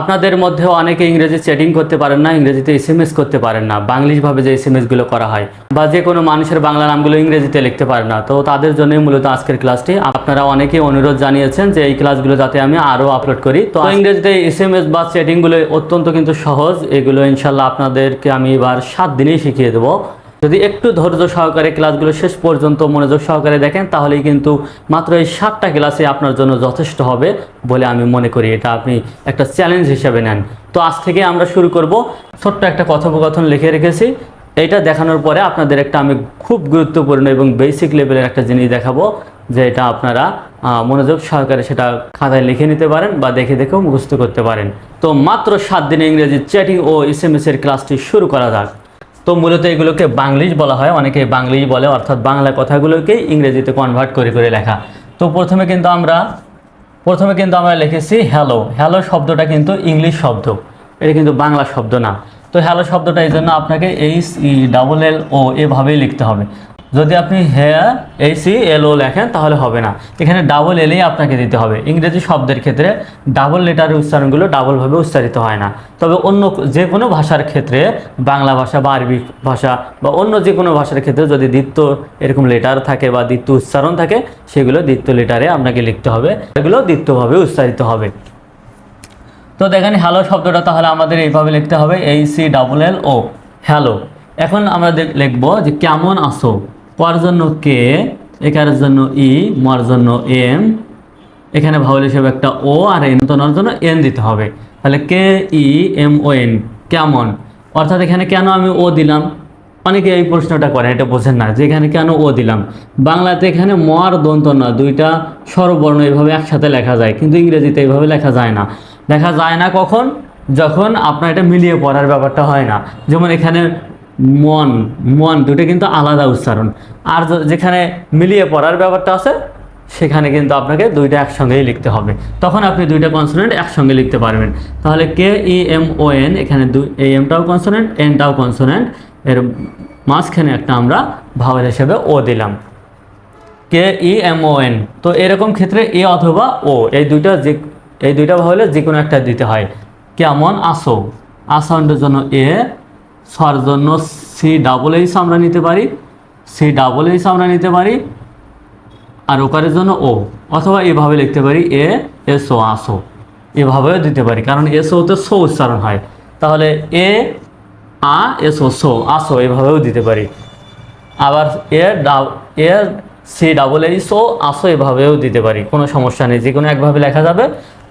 আপনাদের মধ্যে অনেকে ইংরেজি চ্যাটিং করতে পারেন না ইংরেজিতে এস এম এস করতে পারেন না। বাংলিশভাবে যে এস এম এসগুলো করা হয় বা যে কোনো মানুষের বাংলা নামগুলো ইংরেজিতে লিখতে পারে না। তো তাদের জন্যই মূলত আজকের ক্লাসটি আপনারা অনেকেই অনুরোধ জানিয়েছেন যে এই ক্লাসগুলো যাতে আমি আরও আপলোড করি। তো ইংরেজিতে এস এম এস বা চ্যাটিংগুলো অত্যন্ত কিন্তু সহজ। এগুলো ইনশাল্লাহ আপনাদেরকে আমি এবার সাত দিনেই শিখিয়ে দেবো। যদি একটু ধৈর্য সহকারে ক্লাসগুলো শেষ পর্যন্ত মনোযোগ সহকারে দেখেন, তাহলেই কিন্তু মাত্র এই সাতটা ক্লাসে আপনার জন্য যথেষ্ট হবে বলে আমি মনে করি। এটা আপনি একটা চ্যালেঞ্জ হিসেবে নেন। তো আজ থেকে আমরা শুরু করব। ছোট্ট একটা কথোপকথন লিখে রেখেছি। এটা দেখানোর পরে আপনাদের একটা আমি খুব গুরুত্বপূর্ণ এবং বেসিক লেভেলের একটা জিনিস দেখাবো, যে এটা আপনারা মনোযোগ সহকারে সেটা খাতায় লিখে নিতে পারেন বা দেখে দেখেও মুখস্থ করতে পারেন। তো মাত্র সাত দিনে ইংরেজি চ্যাটিং ও এস এম এর ক্লাসটি শুরু করা যাক। তো মূলত এগুলোকে বাংলিশ বলা হয়। অনেকে বাংলিশ বলে, অর্থাৎ বাংলা কথাগুলোকেই ইংরেজিতে কনভার্ট করে করে লেখা। তো প্রথমে কিন্তু আমরা, প্রথমে কিন্তু আমরা লিখেছি হ্যালো হ্যালো শব্দটা কিন্তু ইংলিশ শব্দ। এটা কিন্তু বাংলা শব্দ না। তো হ্যালো শব্দটা এই জন্য আপনাকে এইচ ই ডাবল এল ও এভাবেই লিখতে হবে। যদি আপনি হ্যাঁ ই এল ও লেখেন, তাহলে হবে না। এখানে ডাবল এলেই আপনাকে দিতে হবে। ইংরেজি শব্দের ক্ষেত্রে ডাবল লেটারের উচ্চারণগুলো ডাবলভাবে উচ্চারিত হয় না। তবে অন্য যে কোনো ভাষার ক্ষেত্রে, বাংলা ভাষা বা আরবি ভাষা বা অন্য যে কোনো ভাষার ক্ষেত্রে যদি দ্বিত্ব এরকম লেটার থাকে বা দ্বিত্ব উচ্চারণ থাকে, সেগুলো দ্বিত্ব লেটারে আপনাকে লিখতে হবে। এগুলো দ্বিত্বভাবে উচ্চারিত হবে। তো দেখেন হ্যালো শব্দটা তাহলে আমাদের এইভাবে লিখতে হবে এই C double L O hello এখন আমরা লিখব যে, কেমন আসো পর জন্য কে একারের জন্য ই, মর জন্য এম এখানে ভাউল হিসেবে একটা ও আর এন তোনার জন্য এন দিতে হবে। তাহলে কে, ই, এম, ও, এন, কেমন? অর্থাৎ এখানে কেন আমি ও দিলাম? অনেকে এই প্রশ্নটা করেন, এটা বোঝেন না যে এখানে কেন ও দিলাম। বাংলাতে এখানে মর দন্ত না, দুইটা স্বরবর্ণ এইভাবে একসাথে লেখা যায়, কিন্তু ইংরেজিতে এইভাবে লেখা যায় না। লেখা যায় না কখন? যখন আপনার এটা মিলিয়ে পড়ার ব্যাপারটা হয় না। যেমন এখানে মন মন দুটো কিন্তু আলাদা উচ্চারণ। আর যেখানে মিলিয়ে পড়ার ব্যাপারটা আছে, সেখানে কিন্তু আপনাকে দুইটা একসঙ্গেই লিখতে হবে। তখন আপনি দুইটা কনসোনেন্ট একসঙ্গে লিখতে পারবেন। তাহলে কে, ই, এম, ও, এন, এখানে দুই এই এমটাও কনসোনেন্ট এনটাও কনসোনেন্ট এর মাঝখানে একটা আমরা ভাবের হিসেবে ও দিলাম। কে, ই, এম, ও, এন, তো এরকম ক্ষেত্রে এ অথবা ও, এই দুইটা যে, এই দুইটা ভাবলে যে কোনো একটা দিতে হয়। কেমন? আসো। আসাউন্ডের জন্য এ সর জন্য সি ডাবল এইচ আমরা নিতে পারি, সি ডাবল এইচ আমরা নিতে পারি, আর ওকারের জন্য ও অথবা এভাবে লিখতে পারি এ এস ও আসো এভাবেও দিতে পারি, কারণ এস ওতে সো উচ্চারণ হয়। তাহলে এ আ এস ও সো আসো এভাবেও দিতে পারি। আবার এ ডাব A C double H O আসো এভাবেও দিতে পারি, কোনো সমস্যা নেই যে কোনো একভাবে লেখা যাবে।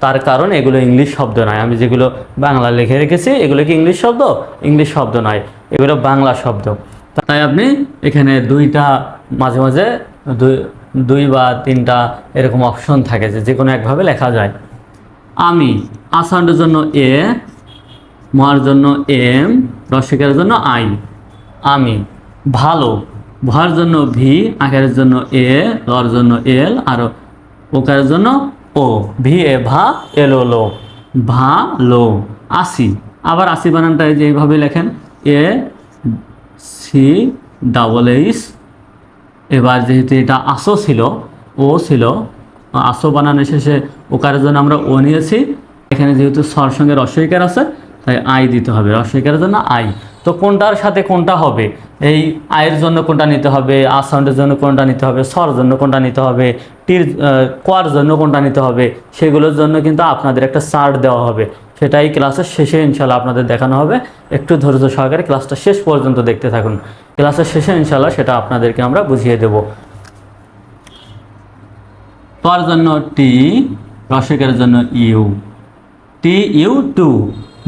তার কারণ এগুলো ইংলিশ শব্দ নয়। আমি যেগুলো বাংলা লিখে রেখেছি, এগুলো কি ইংলিশ শব্দ? ইংলিশ শব্দ নয়। এগুলো বাংলা শব্দ। তাই আপনি এখানে দুইটা, মাঝে মাঝে দুই বা তিনটা এরকম অপশন থাকে যে যে কোনো একভাবে লেখা যায়। আমি আসান্ডের জন্য এ, মর জন্য এম, রসিকের জন্য আই। আমি ভালো, ভর জন্য ভি, আকারের জন্য এ লর জন্য এল, আর ওকারের জন্য ও, ভি এ ভা এলো লো ভা লো। আশি আবার আশি বানানটা যে এইভাবে লেখেন। A, C, double H. এবার যেহেতু এটা আসো ছিল, ও ছিল, আসো বানানোর শেষে ওকারের জন্য আমরা ও নিয়েছি। এখানে যেহেতু স্বর সঙ্গে রসইকার আছে, তাই আই দিতে হবে, রসইকারের জন্য আই। তো কোনটার সাথে কোনটা হবে? এই আয়ের জন্য কোনটা নিতে হবে, আসাউন্ডের জন্য কোনটা নিতে হবে স্বর জন্য কোনটা নিতে হবে, টির কোয়ার জন্য কোনটা নিতে হবে, সেগুলোর জন্য কিন্তু আপনাদের একটা চার্ট দেওয়া হবে। সেটাই ক্লাসের শেষে ইনশাল্লাহ আপনাদের দেখানো হবে। একটু ধৈর্য সহকারে ক্লাসটা শেষ পর্যন্ত দেখতে থাকুন। ক্লাসের শেষে ইনশাল্লাহ সেটা আপনাদেরকে আমরা বুঝিয়ে দেব। পর জন্য টি রসিকের জন্য ইউ টি ইউ টু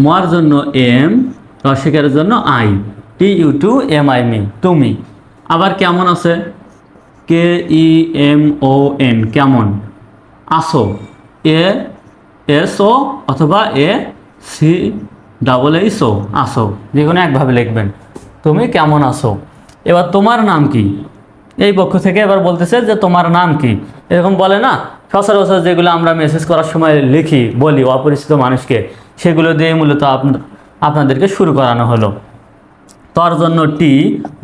মর জন্য এম রসিকের জন্য I T U two M I me তুমি? আবার কেমন আছে? কে ই এম ও এন কেমন? আসো। এ, এস ও অথবা A, C, double H O, আসো। যে কোনো একভাবে লিখবেন। তুমি কেমন আসো এবার তোমার নাম কি? এই পক্ষ থেকে এবার বলতেছে যে তোমার নাম কি? এরকম বলে না? সচরাচর যেগুলো আমরা মেসেজ করার সময় লিখি, বলি অপরিচিত মানুষকে, সেগুলো দিয়ে মূলত আপনা- আপনাদেরকে শুরু করানো হলো। তর জন্য টি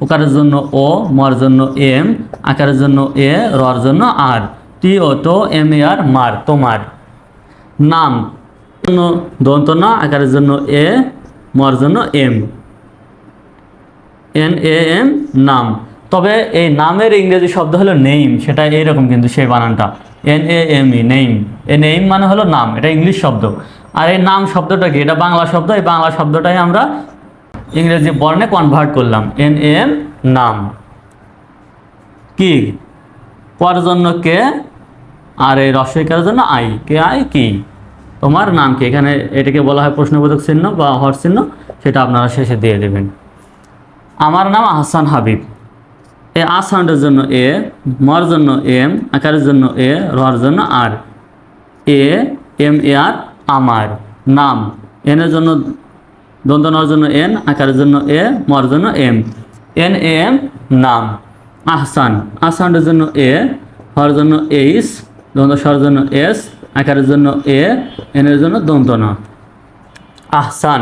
ওকারের জন্য ও মর জন্য এম আকারের জন্য এ রর জন্য আর টি ও তো এম এ আর মার, তোমার। নাম দন্ত না, আকারের জন্য এ মর জন্য এম এন এ এম নাম। তবে এই নামের ইংরেজি শব্দ হলো নেইম সেটা এইরকম কিন্তু সেই বানানটা। N A M E name a name মানে হলো নাম, এটা ইংলিশ শব্দ। আর এই নাম শব্দটা কি? এটা বাংলা শব্দ, এই বাংলা শব্দটাই আমরা ইংরেজি বর্ণে কনভার্ট করলাম। এন এম নাম। কি? পর জন্য কে? আর এই রসইকার জন্য? আই। কে আই? কি? তোমার নাম কি? এখানে এটাকে বলা হয় প্রশ্নবোধক চিহ্ন বা হর চিহ্ন, সেটা আপনারা শেষে দিয়ে দেবেন। আমার নাম আহসান হাবিব। এ আ সাউন্ডের জন্য এ, মর জন্য এম আকারের জন্য এ, রর জন্য আর। এ, এম এ আর, আমার। নাম। এনের জন্য দ্বন্দ্ব নর জন্য এন, আকারের জন্য এ মর জন্য এম। এন এম, নাম। আহসান। আহসানের জন্য এ হর জন্য এইস দ্বন্দ্ব স্বর জন্য এস, আকারের জন্য এ, এনের জন্য দন্ত ন। আহসান।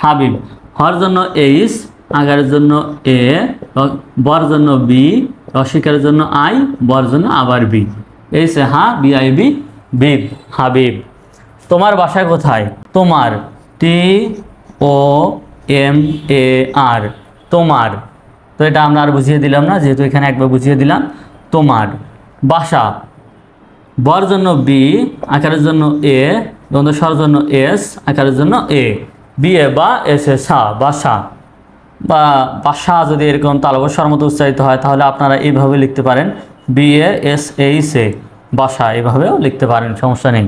হাবিব। হর জন্য এইস আগারের জন্য এ, বর জন্য বি রসিকারের জন্য আই, বর জন্য আবার বি। এই সে হা, বি আই বি বিব হাবিব। তোমার বাসা কোথায়? তোমার। টি ও এম এ আর তোমার। তো এটা আমরা আর বুঝিয়ে দিলাম না, যেহেতু এখানে একবার বুঝিয়ে দিলাম, তোমার। বাসা। বর জন্য বি আকারের জন্য এ দ্বন্দ্ব জন্য এস আকারের জন্য এ বি এ বা এস এ সা বাসা। বা বাসা যদি এরকম তালবস্বর মতো উচ্চারিত হয়, তাহলে আপনারা এইভাবে লিখতে পারেন। B A S H A বাসা। এভাবেও লিখতে পারেন, সমস্যা নেই।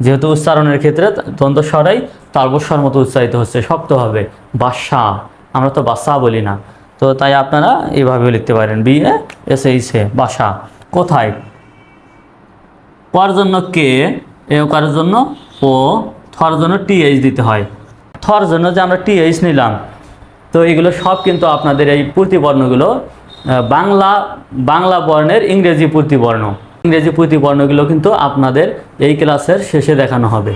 যেহেতু উচ্চারণের ক্ষেত্রে দ্বন্দ্ব স্বরাই তালবস্বর মতো উচ্চারিত হচ্ছে শক্ত হবে, বাসা। আমরা তো বাসা বলি না। তো তাই আপনারা এভাবে লিখতে পারেন, বি এস এইচ এ, বাসা। কোথায়? পর জন্য কে, এ কার জন্য, ও, থর জন্য টিএইচ দিতে হয়। থর জন্য যে আমরা টিএইচ নিলাম। তো এগুলো সব কিন্তু আপনাদের এই প্রতিবর্ণগুলো বাংলা বাংলা বর্ণের ইংরেজি প্রতিবর্ণ ইংরেজি প্রতিবর্ণগুলো কিন্তু আপনাদের এই ক্লাসের শেষে দেখানো হবে।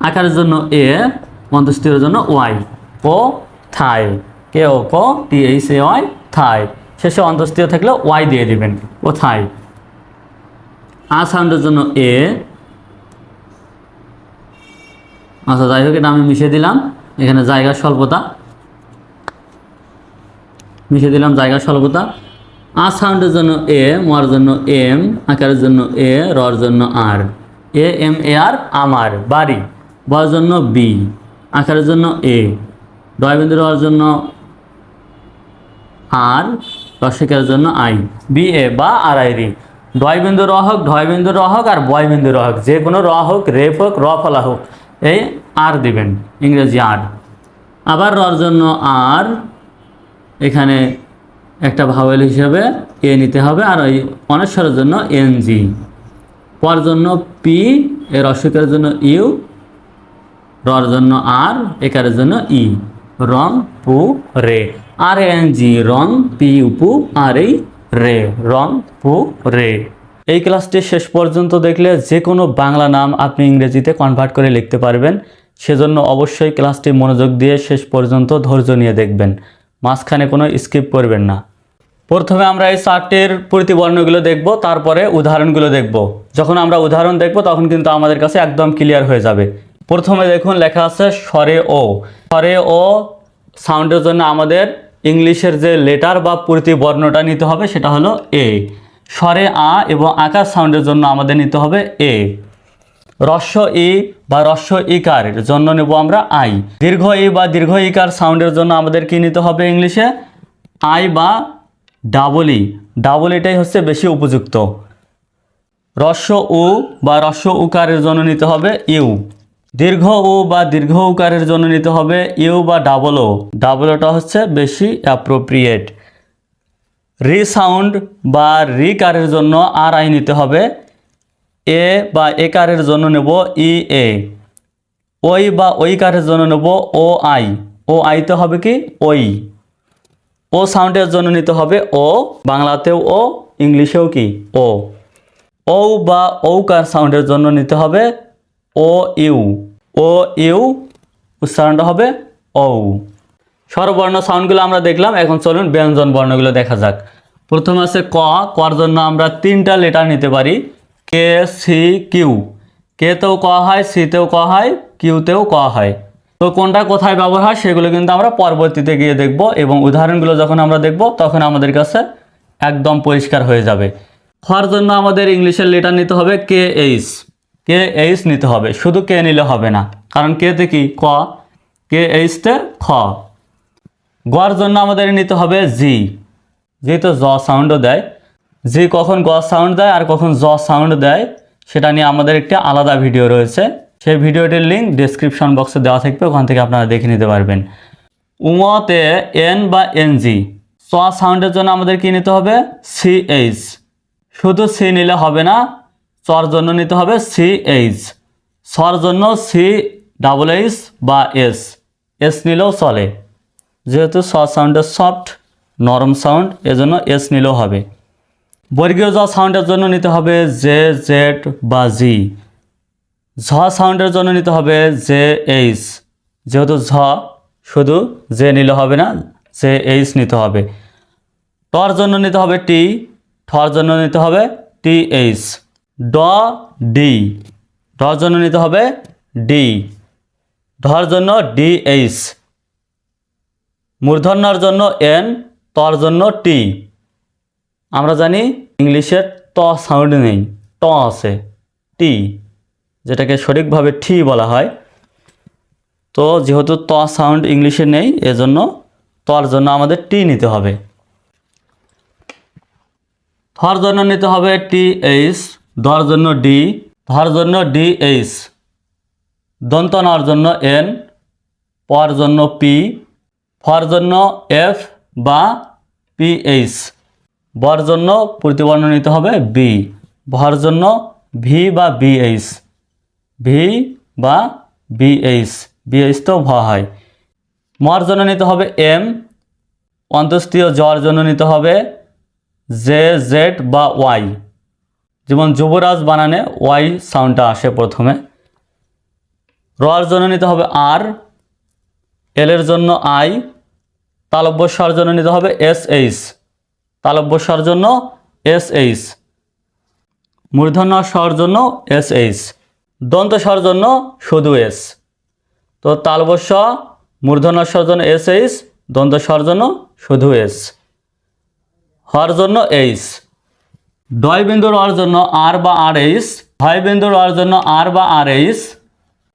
আকারের জন্য এ মধ্যস্থির জন্য ওয়াই। ও থাই। কে, ও, ক, টি, এইচ, এ, ওয়াই, থাই। শেষে অন্তস্থির থাকলে ওয়াই দিয়ে দিবেন, ও, থাই। আ সাউন্ডের জন্য এ। আচ্ছা যাই হোক, এটা আমি মিশিয়ে দিলাম। এখানে জায়গার স্বল্পতা। মিশিয়ে দিলাম জায়গার স্বল্পতা। আ সাউন্ডের জন্য এ মর জন্য এম, আকারের জন্য এ, রর জন্য আর। এ, এম, এ আর আমার, বাড়ি। বর জন্য বি, আকারের জন্য এ। দয়বিন্দু রর জন্য আর, রসিকের জন্য আই। বি, এ বা আর, আই, রি। ডয় বিন্দু র হোক ঢয় বিন্দু র হোক আর বয় বিন্দু র হোক, যে কোনো র হোক রেফ হোক র ফলা হোক, এই আর দিবেন। ইংরেজি আর। আবার রর জন্য আর, এখানে একটা ভাওয়েল হিসেবে এ নিতে হবে আর ওই অনেশ্বরের জন্য এন জি পর জন্য পি এর রসিকের জন্য ইউ রর জন্য আর একারের জন্য ই রং পু রে। আর এন জি রং পি উপু আর এই রে। রং পু রে। এই ক্লাসটি শেষ পর্যন্ত দেখলে যে কোনো বাংলা নাম আপনি ইংরেজিতে কনভার্ট করে লিখতে পারবেন। সেজন্য অবশ্যই ক্লাসটি মনোযোগ দিয়ে শেষ পর্যন্ত ধৈর্য নিয়ে দেখবেন। মাঝখানে কোনো স্কিপ করবেন না। প্রথমে আমরা এই চারটির প্রতিবর্ণগুলো দেখব, তারপরে উদাহরণগুলো দেখব। যখন আমরা উদাহরণ দেখব, তখন কিন্তু আমাদের কাছে একদম ক্লিয়ার হয়ে যাবে। প্রথমে দেখুন, লেখা আছে স্বরে ও। স্বরে ও সাউন্ডের জন্য আমাদের ইংলিশের যে লেটার বা প্রতিবর্ণটা নিতে হবে, সেটা হলো এ স্বরে আ এবং আকার সাউন্ডের জন্য আমাদের নিতে হবে এ রস্য ই বা রস্য ইকারের জন্য নেব আমরা আই। দীর্ঘ ই বা দীর্ঘ ইকার সাউন্ডের জন্য আমাদের কি নিতে হবে ইংলিশে? আই বা ডাবল। ই ডাবল এটাই হচ্ছে বেশি উপযুক্ত। রস্য উ বা রস্য উকারের জন্য নিতে হবে ইউ। দীর্ঘ উ বা দীর্ঘ উকারের জন্য নিতে হবে ইউ বা ডাবল ও। ডাবল ওটা হচ্ছে বেশি অ্যাপ্রোপ্রিয়েট রি সাউন্ড বা রি কারের জন্য আর আই নিতে হবে। এ বা এ কারের জন্য নেব ই এ। ওই বা ওই কারের জন্য নেব ও আই। ও আইতে হবে কি ওই। ও সাউন্ডের জন্য নিতে হবে ও, বাংলাতেও ও, ইংলিশেও কি? ও। ও বা ঔকার সাউন্ডের জন্য নিতে হবে? ও, ইউ। ও, ইউ, উচ্চারণটা হবে ও স্বরবর্ণ সাউন্ডগুলো আমরা দেখলাম, এখন চলুন ব্যঞ্জন বর্ণগুলো দেখা যাক। প্রথম আছে ক, কর জন্য আমরা তিনটা লেটার নিতে পারি, কে, সি, কিউ। কেতেও ক হয়, সিতেও ক হয়, কিউতেও ক হয়। তো কোনটা কোথায় ব্যবহার হয় সেগুলো কিন্তু আমরা পরবর্তীতে গিয়ে দেখব এবং উদাহরণগুলো যখন আমরা দেখব, তখন আমাদের কাছে একদম পরিষ্কার হয়ে যাবে। খর জন্য আমাদের ইংলিশের লেটার নিতে হবে কে এইচ। কে এইচ নিতে হবে। শুধু কে নিলে হবে না। কারণ কেতে কি? ক। কে এইচতে খ। গর জন্য আমাদের নিতে হবে জি। যেহেতু জ সাউন্ডও দেয়। জি কখন গ সাউন্ড দেয় আর কখন জ সাউন্ড দেয়, সেটা নিয়ে আমাদের একটি আলাদা ভিডিও রয়েছে। সেই ভিডিওটির লিঙ্ক ডিসক্রিপশন বক্সে দেওয়া থাকবে, ওখান থেকে আপনারা দেখে নিতে পারবেন। উমতে এন বা এনজি স সাউন্ডের জন্য আমাদের কী নিতে হবে? সি এইচ শুধু সি নিলে হবে না চর জন্য নিতে হবে সি এইচ সর জন্য সি ডাবল এইচ বা এস এস নিলেও চলে। যেহেতু স সাউন্ডের সফট নরম সাউন্ড এজন্য এস নিলেও হবে। বর্গীয় জ সাউন্ডের জন্য নিতে হবে জে জেড বা জি ঝ সাউন্ডের জন্য নিতে হবে জে এইচ। যেহেতু ঝ, শুধু জে নিলে হবে না, জে এইচ নিতে হবে। টর জন্য নিতে হবে টি ঠর জন্য নিতে হবে টি এইচ। ড, ডি। ডর জন্য নিতে হবে ডি। ঢর জন্য ডি এইচ। মূর্ধন্যর জন্য এন তর জন্য টি। আমরা জানি ইংলিশের ত সাউন্ড নেই, ট আছে, টি। যেটাকে সঠিকভাবে ঠি বলা হয়। তো যেহেতু ত সাউন্ড ইংলিশে নেই, এজন্য তর জন্য আমাদের টি নিতে হবে। থর জন্য নিতে হবে টি এইচ দর জন্য ডি ধর জন্য ডি এইচ দন্ত নর জন্য এন পর জন্য পি ফর জন্য এফ বা পিএইচ বর জন্য প্রতিবর্ণ নিতে হবে বি ভর জন্য ভি বা বিএইচ ভি বা বিএইচ বিএইচ তো ভ হয়। মর জন্য নিতে হবে এম অন্তস্তীয় জ্বর জন্য নিতে হবে জে জেড বা ওয়াই যেমন যুবরাজ বানানে ওয়াই সাউন্ডটা আসে প্রথমে। রর জন্য নিতে হবে আর এলের জন্য আই তালব্য স্বর জন্য নিতে হবে এস এইচ তালব্য স্বর জন্য এস এইচ মূর্ধন্য স্বর জন্য এস এইচ দন্ত স্বর জন্য শুধু এস। তো তালবস্য মূর্ধন্য স্বর জন্য এস এইচ, দন্ত স্বর জন্য শুধু এস। হর জন্য এইচ। ডয় বিন্দুর হওয়ার জন্য আর বা আর এইচ হয় বিন্দুর হওয়ার জন্য আর বা আর এইচ,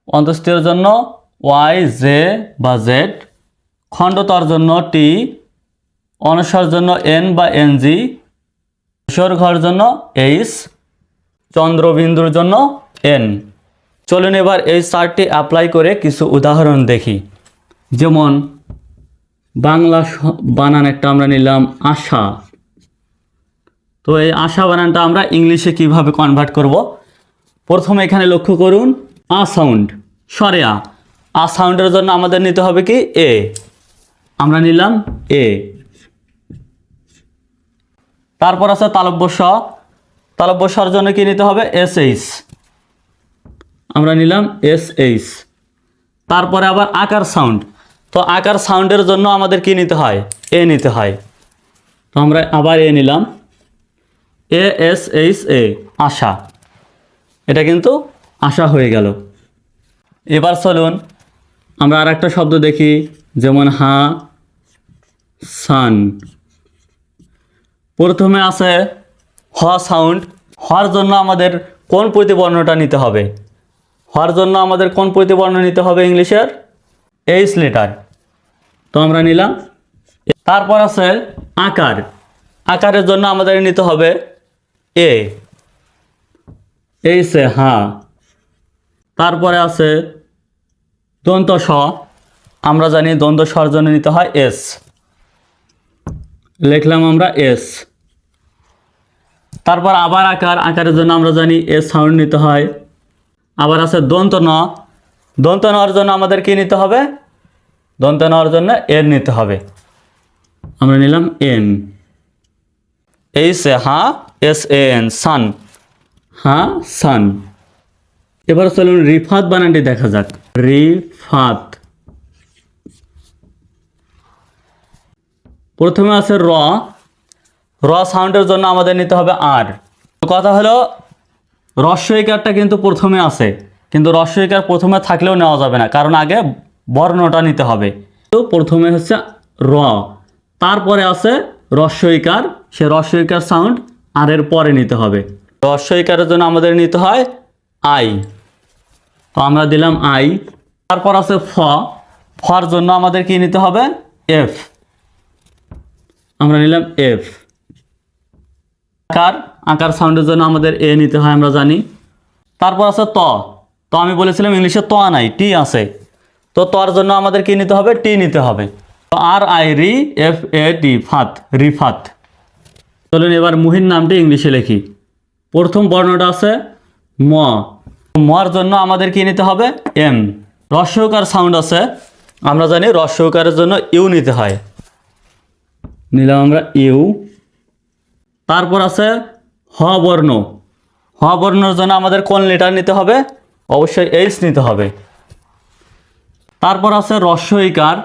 অন্তস্থির জন্য ওয়াই, জে বা জেড, খণ্ডতর জন্য টি, অনস্বর জন্য এন বা এন জি ঘর জন্য এইচ, চন্দ্রবিন্দুর জন্য এন। চলুন এবার এই চারটি অ্যাপ্লাই করে কিছু উদাহরণ দেখি। যেমন, বাংলা বানান একটা আমরা নিলাম আশা। তো এই আশা বানানটা আমরা ইংলিশে কীভাবে কনভার্ট করব? প্রথমে এখানে লক্ষ্য করুন, আ সাউন্ড সরে আ। সাউন্ডের জন্য আমাদের নিতে হবে কি? এ। আমরা নিলাম এ। তারপর আছে তালব্য স। তালব্য স্বর জন্য কি নিতে হবে? S H. আমরা নিলাম এস এইচ তারপরে আবার আকার সাউন্ড তো আকার সাউন্ডের জন্য আমাদের কি নিতে হয়? এ নিতে হয়। তো আমরা আবার এ নিলাম। A S H A Asha. এটা কিন্তু আশা হয়ে গেল। এবার চলুন আমরা আর একটা শব্দ দেখি, যেমন হা, সান। প্রথমে আছে হ সাউন্ড হওয়ার জন্য আমাদের কোন প্রতিবর্ণটা নিতে হবে? হর জন্য আমাদের কোন প্রতিবর্ণ নিতে হবে ইংলিশের? এইচ লেটার তো আমরা নিলাম। তারপর আছে আকার। আকারের জন্য আমাদের নিতে হবে এ এই সে হ্যাঁ। তারপরে আছে দন্ত স আমরা জানি দ্বন্দ্ব স্বর জন্য নিতে হয় এস লিখলাম আমরা এস তারপর আবার আকার। আকারের জন্য আমরা জানি এস সাউন্ড নিতে হয় আবার আছে দন্ত ন। দন্ত নেওয়ার জন্য আমাদের কি নিতে হবে? দন্ত নেওয়ার জন্য এর নিতে হবে। আমরা নিলাম এন। এই সে হা এস এ এন সান। হা, সান। এবার চলুন রিফাত বানানটি দেখা যাক। রিফাত। প্রথমে আছে র। র সাউন্ডের জন্য আমাদের নিতে হবে আর। কথা হলো রস্বইকারটা কিন্তু প্রথমে আছে, কিন্তু রস্বইকার প্রথমে থাকলেও নেওয়া যাবে না, কারণ আগে বর্ণটা নিতে হবে। তো প্রথমে হচ্ছে র, তারপরে আছে রস্বইকার সে রস্বইকার সাউন্ড আর এর পরে নিতে হবে। রস্বইকারের জন্য আমাদের নিতে হয় আই। তো আমরা দিলাম আই, তারপর আছে ফ, ফর জন্য আমাদের কি নিতে হবে? এফ। আমরা নিলাম এফ। আকার আকার সাউন্ডের জন্য আমাদের এ নিতে হয়, আমরা জানি। তারপর আছে ত। তো আমি বলেছিলাম ইংলিশে ত নাই, টি আছে। তো তর জন্য আমাদের কি নিতে হবে? টি নিতে হবে। তো আর আই, রি, এফ, এ, টি, ফাত, রিফাত। চলুন এবার মুহিন নামটি ইংলিশে লিখি। প্রথম বর্ণটা আছে ম। মর জন্য আমাদের কি নিতে হবে? এম। রস্যকার সাউন্ড আছে, আমরা জানি রস্যকারের জন্য ইউ নিতে হয়। নিলাম আমরা ইউ। তারপর আছে হ বর্ণ। হ বর্ণর জন্য আমাদের কোন লেটার নিতে হবে? অবশ্যই এইচ নিতে হবে। তারপর আছে রস্যইকার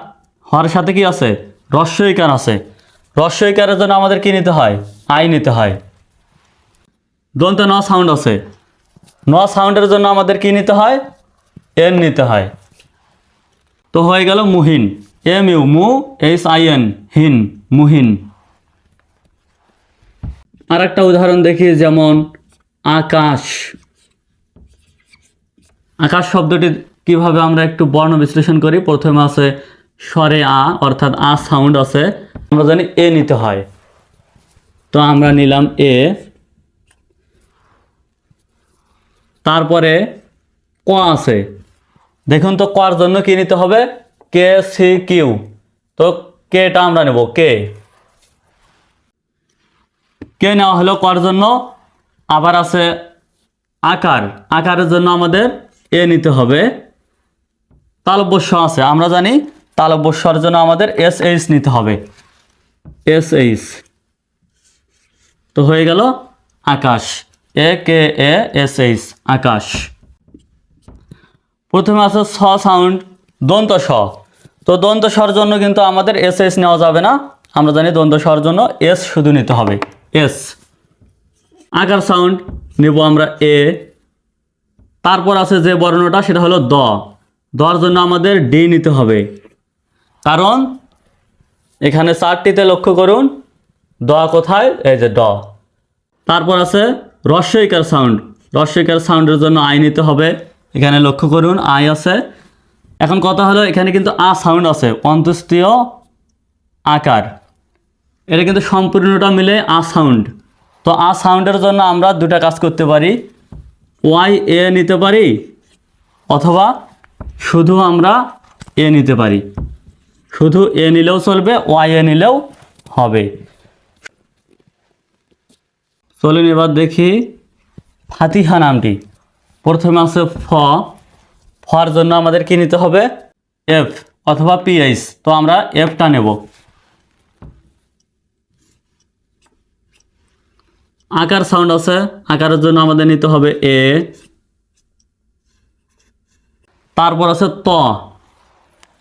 হর সাথে কি আছে? রস্যইকার আছে। রস্যইকারের জন্য আমাদের কি নিতে হয়? আই নিতে হয়। দন্ত ন সাউন্ড আছে। ন সাউন্ডের জন্য আমাদের কি নিতে হয়? এন নিতে হয়। তো হয়ে গেল মুহিন। এম ইউ মু এইচ আই এন হিন, মুহিন। আর একটা উদাহরণ দেখি, যেমন আকাশ। আকাশ শব্দটি কীভাবে আমরা একটু বর্ণ বিশ্লেষণ করি? প্রথমে আছে স্বরে আ, অর্থাৎ আ সাউন্ড আছে। আমরা জানি এ নিতে হয়। তো আমরা নিলাম এ। তারপরে ক আছে। দেখুন তো, কর জন্য কি নিতে হবে? K, C, Q. তো কেটা আমরা নেব? কে। কে নেওয়া হলো? কর জন্য? আবার আছে আকার। আকারের জন্য আমাদের এ নিতে হবে। তালব্যস্য আছে, আমরা জানি তালব্যস্যর জন্য আমাদের এস এইচ নিতে হবে। এস এইচ তো হয়ে গেল আকাশ। এ, কে, এ এস এইচ আকাশ। প্রথমে আছে স সাউন্ড দন্ত স তো দন্ত স্বর জন্য কিন্তু আমাদের এস এস নেওয়া যাবে না। আমরা জানি দন্ত স্বর জন্য এস শুধু নিতে হবে। এস। আকার সাউন্ড নেব আমরা এ। তারপর আছে যে বর্ণটা সেটা হলো দ। দর জন্য আমাদের ডি নিতে হবে। কারণ এখানে চারটিতে লক্ষ্য করুন, দ কোথায়? এই যে ড। তারপর আছে রস্যইকার সাউন্ড রস্যইকার সাউন্ডের জন্য আই নিতে হবে। এখানে লক্ষ্য করুন, আই আছে। এখন কথা হলো, এখানে কিন্তু আ সাউন্ড আছে। অন্ত্যেষ্টীয় আকার। এটা কিন্তু সম্পূর্ণটা মিলে আ সাউন্ড। তো আ সাউন্ডের জন্য আমরা দুটা কাজ করতে পারি। ওয়াই, এ নিতে পারি অথবা শুধু আমরা এ নিতে পারি। শুধু এ নিলেও চলবে, ওয়াই, এ নিলেও হবে। চলুন এবার দেখি ফাতিহা নামটি। প্রথমে আছে ফ। ফর জন্য আমাদের কি নিতে হবে? এফ অথবা পিএইচ তো আমরা এফটা নেব। আকার সাউন্ড আছে, আকারের জন্য আমাদের নিতে হবে এ তারপর আছে ত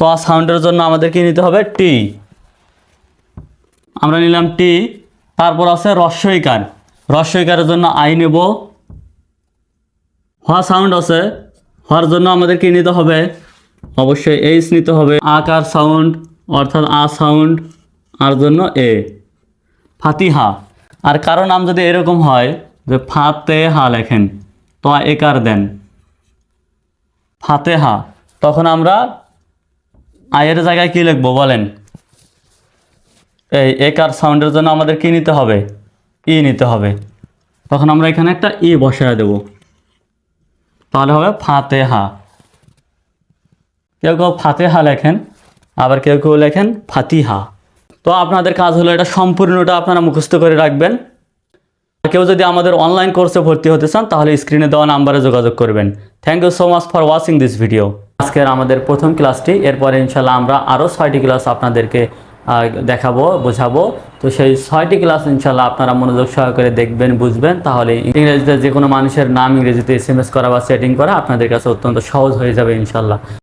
ত সাউন্ডের জন্য আমাদের কি নিতে হবে টি আমরা নিলাম টি তারপর আছে রস্যইকার রস্যইকারের জন্য আই নেব, হ সাউন্ড আছে হওয়ার জন্য আমাদের কি নিতে হবে, অবশ্যই এইচ নিতে হবে, আকার সাউন্ড অর্থাৎ আ সাউন্ড আর জন্য এ ফাতিহা। আর কারও নাম যদি এরকম হয় যে ফাতে হা লেখেন, তো একার দেন? ফাতেহা। তখন আমরা আয়ের জায়গায় কি লিখব বলেন? এই একার সাউন্ডের জন্য আমাদের কি নিতে হবে? ই নিতে হবে। তখন আমরা এখানে একটা ই বসায় দেব। তাহলে হবে ফাতেহা। কেউ কেউ ফাতেহা লেখেন, আবার কেউ কেউ লেখেন ফাতিহা। তো আপনাদের কাজ হলো এটা সম্পূর্ণটা আপনারা মুখস্থ করে রাখবেন। কেউ যদি আমাদের অনলাইন কোর্সে ভর্তি হতে চান, তাহলে স্ক্রিনে দেওয়া নাম্বারে যোগাযোগ করবেন। Thank you so much for watching this video আজকের আমাদের প্রথম ক্লাসটি এরপরে ইনশাল্লাহ আমরা আরও ছয়টি ক্লাস আপনাদেরকে দেখাবো, বোঝাবো। তো সেই ছয়টি ক্লাস ইনশাল্লাহ আপনারা মনোযোগ সহকারে দেখবেন, বুঝবেন। তাহলে ইংরেজিতে যে কোনো মানুষের নাম ইংরেজিতে এস এম এস করা বা সেটিং করা আপনাদের কাছে অত্যন্ত সহজ হয়ে যাবে ইনশাল্লাহ